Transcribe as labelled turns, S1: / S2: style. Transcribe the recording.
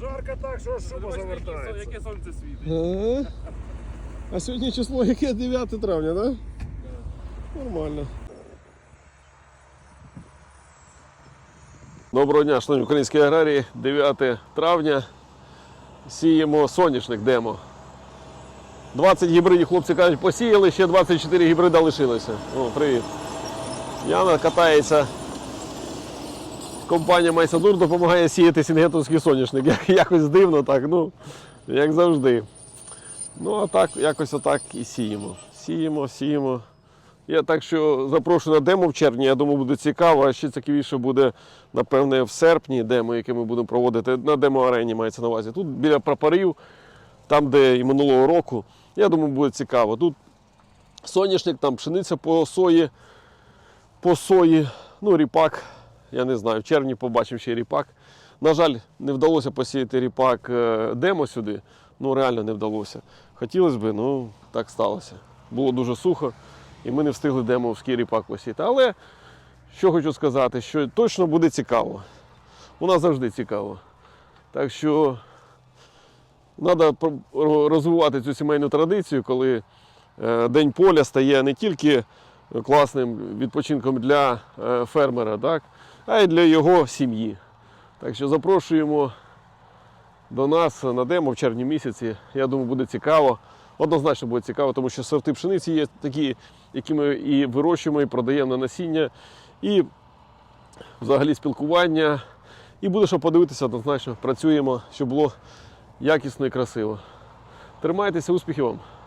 S1: Жарко так, що шуба завертається.
S2: Яке сонце світить.
S3: Ага. А сьогодні число яке 9 травня, так? Да? Нормально. Доброго дня, шановні українські аграрії. 9 травня. Сіємо соняшник демо. 20 гібридів хлопці кажуть, посіяли, ще 24 гібрида лишилося. О, привіт. Яна катається. Компанія Майсадур допомагає сіяти сінгетовський соняшник. Як- Якось дивно так, ну, як завжди. Ну, а так, якось отак і сіємо. Сіємо, сіємо. Я так що запрошую на демо в червні, я думаю, буде цікаво, а ще цікавіше буде, напевне, в серпні демо, яке ми будемо проводити на демо-арені мається на увазі. Тут біля прапорів, там, де і минулого року. Я думаю, буде цікаво. Тут соняшник, там пшениця по сої, по сої, ну, ріпак. Я не знаю, в червні побачимо ще ріпак. На жаль, не вдалося посіяти ріпак е, демо сюди. Ну, реально не вдалося. Хотілося б, ну так сталося. Було дуже сухо, і ми не встигли демовський ріпак посіяти. Але що хочу сказати, що точно буде цікаво. У нас завжди цікаво. Так що треба розвивати цю сімейну традицію, коли е, День поля стає не тільки класним відпочинком для е, фермера, так, а й для його сім'ї. Так що запрошуємо до нас на демо в червні місяці. Я думаю, буде цікаво. Однозначно буде цікаво, тому що сорти пшениці є такі, які ми і вирощуємо, і продаємо на насіння, і взагалі спілкування. І буде що подивитися однозначно. Працюємо, щоб було якісно і красиво. Тримайтеся, успіхів вам!